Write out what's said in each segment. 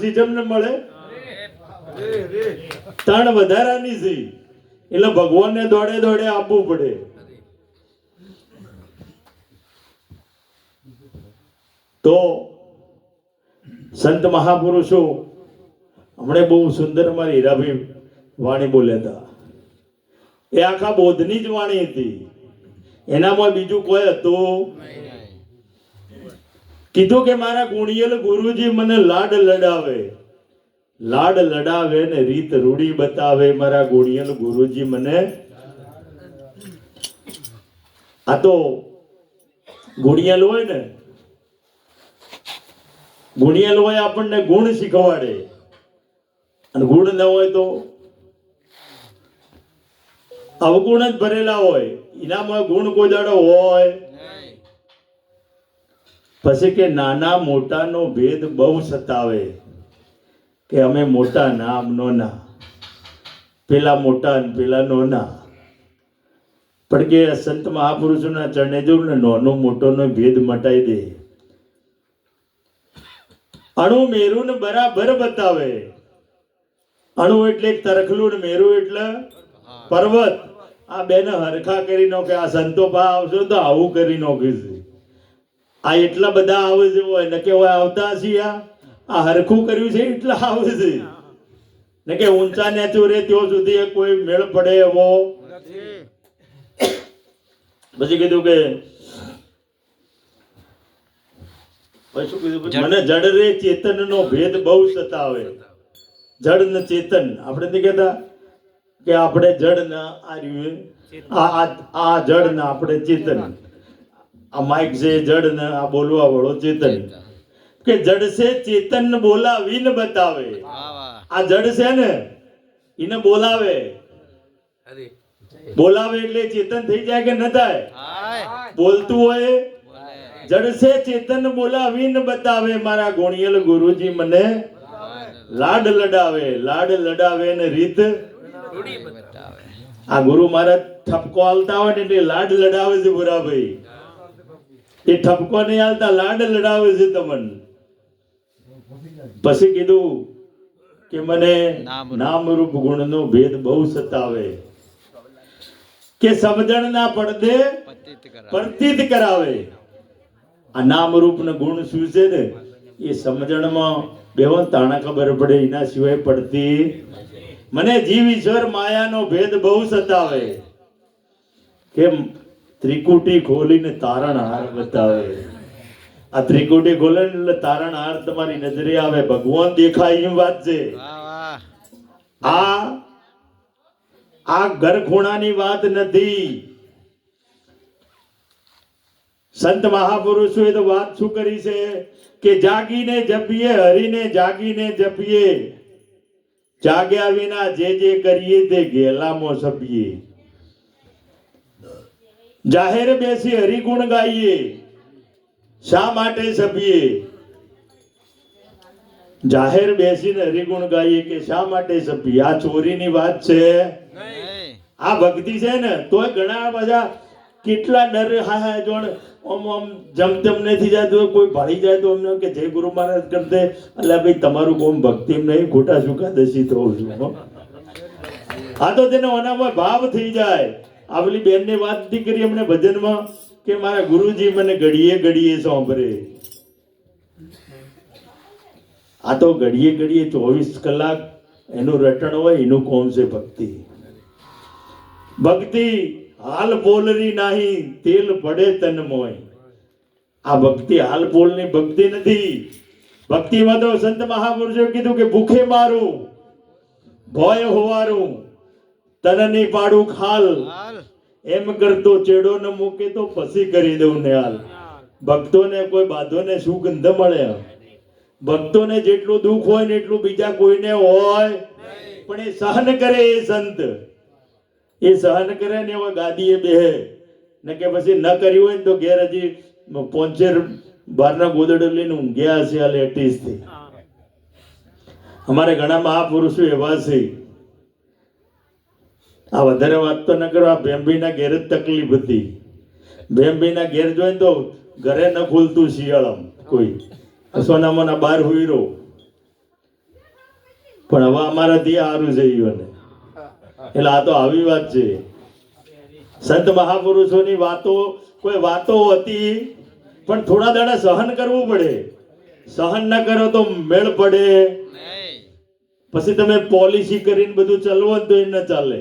System મળે? ત્રણ વધારાની છે. એટલે ભગવાનને દોડે દોડે આપવું પડે. તો સંત મહાપુરુષો, હમણે બહુ સુંદર અમારી હીરાભી વાણી બોલ્યા હતા. એ આખા બોધની જ વાણી હતી. એનામાં બીજું કોઈ હતું કીધું કે મારા ગુણિયલ ગુરુજી મને લાડ લડાવે. લાડ લડાવે ને રીત રૂડી બતાવે મારા ગુણિયલ ગુરુજી મને. આ તો ગુણિયલ હોય ને. ગુણિયલ હોય આપણને ગુણ શીખવાડે. અને ગુણ ન હોય તો અવગુણ જ ભરેલા હોય. એનામાં ગુણ કોઈ દાડો હોય. પછી કે નાના મોટાનો ભેદ બહુ સતાવે. કે અમે મોટા નો ના પેલા મોટા ને પેલા નોના પણ કે સંત મહાપુરુષોના ચરણે જવું ને નોનો મોટોનો ભેદ મટાઈ દે. અણુ મેરું ને બરાબર બતાવે. અણુ એટલે તરખલું ને મેરું એટલે પર્વત. આ બેને હરખા કરી નાખે, આ સંતો પા આવશો તો આવું કરી નાખ્યું છે આ એટલા બધા આવે છે હોય ને કે આવતા છીએ આ? હરખું કર્યું છે એટલા આવે છે. ને કે ઊંચા ને ચોરે ત્યાં સુધી કોઈ મેળ પડે એવો? પછી કીધું કે મને જડ રે ચેતન નો ભેદ બહુ સતાવે. જડ ને ચેતન. આપણે નથી કહેતા કે આપણે જડ ના આ- આ જડ ને આપણે ચેતન. આ માઇક છે જડ ને આ બોલવા વાળો ચેતન. કે જડ છે ચેતન બોલાવીને બતાવે. આ જડ છે ને એને બોલાવે. બોલાવે એટલે ચેતન થઈ જાય કે ન થાય? બોલતું હોય. જડ છે ચેતન બોલાવીને બતાવે મારા ગોણિયલ ગુરુજી મને લાડ લડાવે લાડ લડાવે ને રીત. આ ગુરુ મહારાજ ઠપકો આલતા હોય ને એટલે લાડ લડાવે છે ભુરાભાઈ. એ ઠપકો નહીં આવતા લાડ લડાવે છે તમને. પછી કીધું કે મને નામ રૂપ. ગુણ નો ભેદ બહુ સતાવે. કે સમજણ ના પડદે પ્રતીત કરાવે. આ નામ રૂપ ને ગુણ શું છે ને? એ સમજણમાં બેવો તાણા ખબર પડે એના સિવાય પડતી મને જીવ ઈશ્વર માયાનો ભેદ બહુ સતાવે. કેમ? ત્રિકુટી ખોલીને તારણહાર બતાવે. આ ત્રિકુટી ખોલે એટલે તારણ હાર તમારી નજરે આવે. ભગવાન દેખાય એમ વાત છે. આ આ ઘર ખૂણાની વાત નથી. સંત મહાપુરુષોએ તો વાત શું કરી છે? કે જાગીને જપીએ હરીને જાગીને જપીએ. જાગ્યા વિના જે જે કરીએ તે ગેલામાં સપીએ. જાહેર બેસી હરિગુણ ગાઈએ. શા માટે સપીએ જાહેર બેસીને હરિગુણ ગાઈએ કે શા માટે સપીએ આ ચોરીની વાત છે. આ ભક્તિ છે ને તોય ઘણા બધા કેટલા ડર હા હા જોણ આમ આમ જમ તેમ નથી જતું કોઈ ભાળી જાય તો અમને કે જય ગુરુ મહારાજ કરતે એટલે ભાઈ તમારું કોમ ભક્તિ નહીં ખોટા સુકાદશી થવું છું હો. તો તેને ઓનામાં ભાવ થઈ જાય. આ બેન ને વાતથી કરી અમને ભજનમાં કે મારા ગુરુજી મને ઘડીએ ઘડીએ સાંભળે. આ તો ઘડીએ ઘડીએ ચોવીસ કલાક એનું રટણ હોય, એનું કોણ છે ભક્તિ? ભક્તિ હાલ બોલરી નાહી, તેલ પડે તન મોય. આ ભક્તિ હાલ બોલની ભક્તિ નથી. ભક્તિમાં તો સંત મહાપુરુષો કીધું કે ભૂખે મારું, ભય હોવારું. તનની પાડું ખાલ. એમ કરતો ચેડો ન મૂકે તો પછી કરી દઉં ને હાલ ભક્તોને કોઈ બાધોને ને ગંધ મળે? ભક્તોને જેટલું દુઃખ હોય ને એટલું બીજા કોઈને હોય. પણ એ સહન કરે એ સંત. એ સહન કરે ને એવા ગાદીએ બેહે. ને કે પછી ન કર્યું હોય ને તો ઘેર હજી પોંચેર બારના ગોદડો લઈને ઊંઘ્યા હશે આ લેટીસથી અમારે ઘણા મહાપુરુષો એવા છે. આ વધારે વાત તો ન કરો આ ભેંભીના ઘેર જ તકલીફ હતી. ભેંભીના ઘેર જોઈને તો ઘરે ન ખુલતું શિયાળમ કોઈ. સોનામાના બાર હુઈરો. પણ હવે અમારાથી સારું છે ઈવન એટલે આ તો આવી વાત છે. સંત મહાપુરુષોની વાતો કોઈ વાતો હતી પણ થોડા દાડા સહન કરવું પડે. સહન ન કરો તો મેળ પડે. પછી તમે પોલિસી કરીને બધું ચલવો જ તો એ ન ચાલે.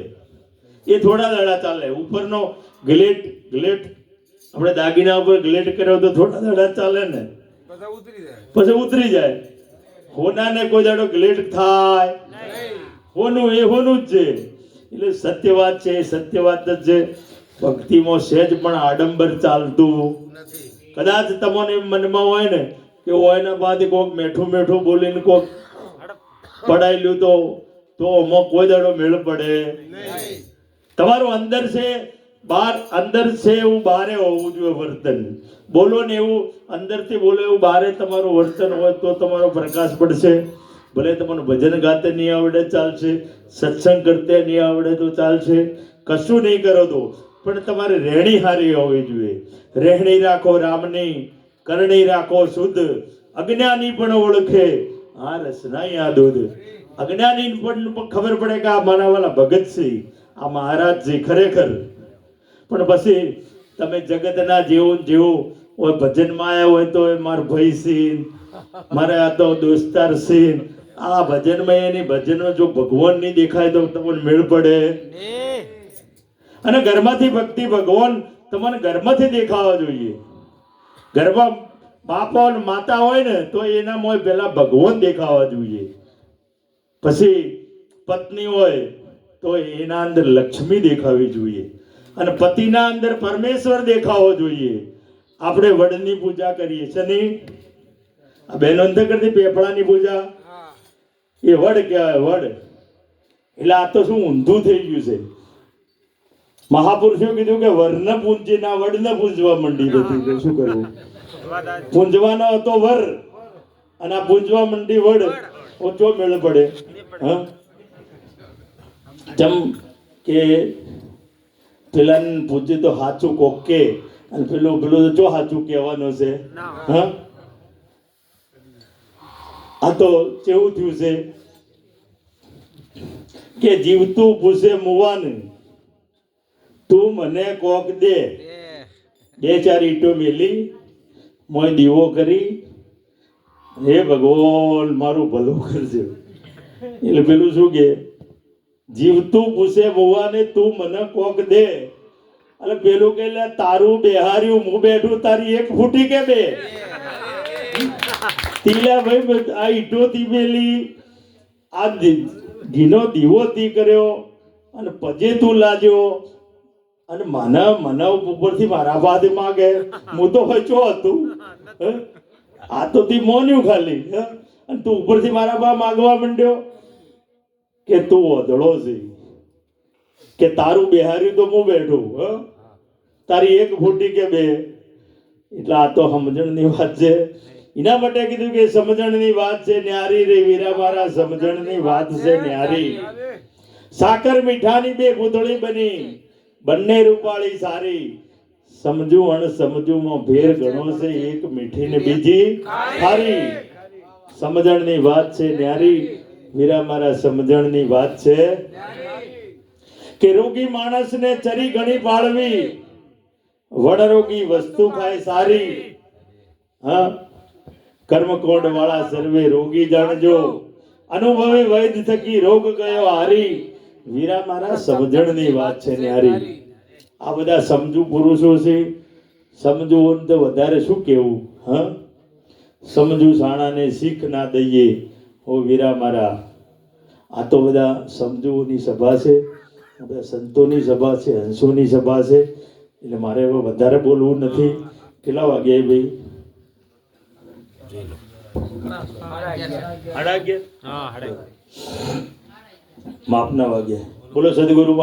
એ થોડા દાડા ચાલે. ઉપરનો ગ્લેટ ગ્લેટ આપણે દાગીના ઉપર ગ્લેટ કર્યો તો થોડા દાડા ચાલે ને. પછી ઉતરી જાય. હોનાને કોઈ દાડો ગ્લેટ થાય. હોનું એ હોનું જ છે. એટલે સત્ય વાત છે સત્ય વાત જ છે. ભક્તિમાં સહેજ પણ આડંબર ચાલતું. કદાચ તમને મનમાં હોય ને કે ઓયના બાદ કોક મેઠું મેઠું બોલીને કોક પડાઈ લ્યું તો તો અમો કોઈ દાડો મેળ પડે. નહીં. તમારું અંદર છે બહાર અંદર છે એવું બારે હોવું જોઈએ વર્તન. બોલો ને એવું, અંદરથી બોલો એવું બારે તમારું વર્તન હોય તો તમારો પ્રકાશ પડશે. ભલે તમને ભજન ગાતે નહીં આવડે, ચાલશે. સત્સંગ કરતે નહીં આવડે તો ચાલશે. કશું નહીં કરો તો. પણ તમારે રહેણી હારી હોવી જોઈએ. રહેણી રાખો, રામની. કરણી રાખો, શુદ્ધ. અજ્ઞાની પણ ઓળખે. આ રસના આ દૂધ. અજ્ઞાની પણ ખબર પડે કે આ મારા વાલા ભગત છે. આ મહારાજ છે ખરેખર. પણ પછી તમે જગતના જેવો જેવો હોય ભજનમાં આવ્યા હોય તો એ મારો ભાઈ સિંહ મારે આ તો દોસ્તાર સિંહ આ ભજનમાં એની ભજનો જો ભગવાન નહીં દેખાય તો તમને મેળ પડે. અને ઘરમાંથી ભક્તિ ભગવાન તમને ઘરમાંથી દેખાવા જોઈએ. ઘરમાં બાપો અને માતા હોય ને, તો એના મોય પહેલા ભગવાન દેખાવા જોઈએ. પછી પત્ની હોય તો એના અંદર લક્ષ્મી દેખાવી જોઈએ. અને પતિના અંદર પરમેશ્વર દેખાવો જોઈએ. આપણે વડની પૂજા કરીએ નહીં આ બહેનો નથી કરતી પેપળાની પૂજા? એ વડ કહેવાય, વડ. એટલે આ તો શું ઊંધું થઈ ગયું છે. મહાપુરુષો કીધું કે વરને પૂંજી ના વડને પૂંજવા મંડી હતી શું કરવું? પૂંજવાનો હતો વર. અને આ પૂંજવા મંડી વડ ઓછો મેળ પડે. હા? જેમ કે પેલાને પૂછે તો સાચું કોક અને પેલું પેલું જો સાચું કહેવાનું છે. હા? આ તો કેવું થયું છે? કે જીવતું પૂછે મુવાને તું મને કોક દે. બે ચાર ઈંટો મેલી મોય દીવો કરી હે ભગવાન મારું ભલું કરજે. એટલે પેલું શું કે? જીવતું પૂછે મુવાને તું મને કોક દે અને પેલું કે તારું બેહાર્યું, હું બેઠું, તારી એક ફૂટી કે બે તીલા ભાઈ આ ઈટો થી પેલી, આ ઘીનો દીવો તી કર્યો અને પજે તું લાજ્યો અને મને મને ઉપરથી મારા બાદ માગે હું તો હચો હતું? આ તો તી મોન્યું ખાલી? અને તું ઉપરથી મારા બા માગવા માંડ્યો કે તું ઓધળો છે. કે તારું બેહાર્યું તો હું બેઠું હ? તારી એક ફૂટી કે બે? એટલે આ તો સમજણની વાત છે. એના માટે કીધું કે સમજણની વાત છે ન્યારી રે વીરા મારા સમજણની વાત છે ન્યારી. સાકર મીઠાની બે પૂતળી બની બંને રૂપાળી સારી. સમજુ અણ સમજુમાં ભેર ઘણો છે એક મીઠી ને બીજી ખારી. સમજણની વાત છે ન્યારી. વીરા મારા સમજણની વાત છે કે રોગી માણસને ચરી ઘણી પાળવી. વડરોગી વસ્તુ ખાય સારી. હા? કર્મકોડ વાળા સર્વે રોગી જાણજો. અનુભવી વૈદ થકી રોગ ગયો હારી. વીરા મારા સમજણની વાત છે ન્યારી આ બધા સમજુ પુરુષો છે. સમજુ તો વધારે શું કેવું? હા? સમજુ સાણાને શીખ ના દઈએ. ઓ વીરા મારા. આ તો બધા સમજુઓની સભા છે બધા સંતોની સભા છે હંસોની સભા છે. એટલે મારે હવે વધારે બોલવું નથી. કેટલા વાગે ભાઈ? માપના વાગ્યા બોલો સદગુરુ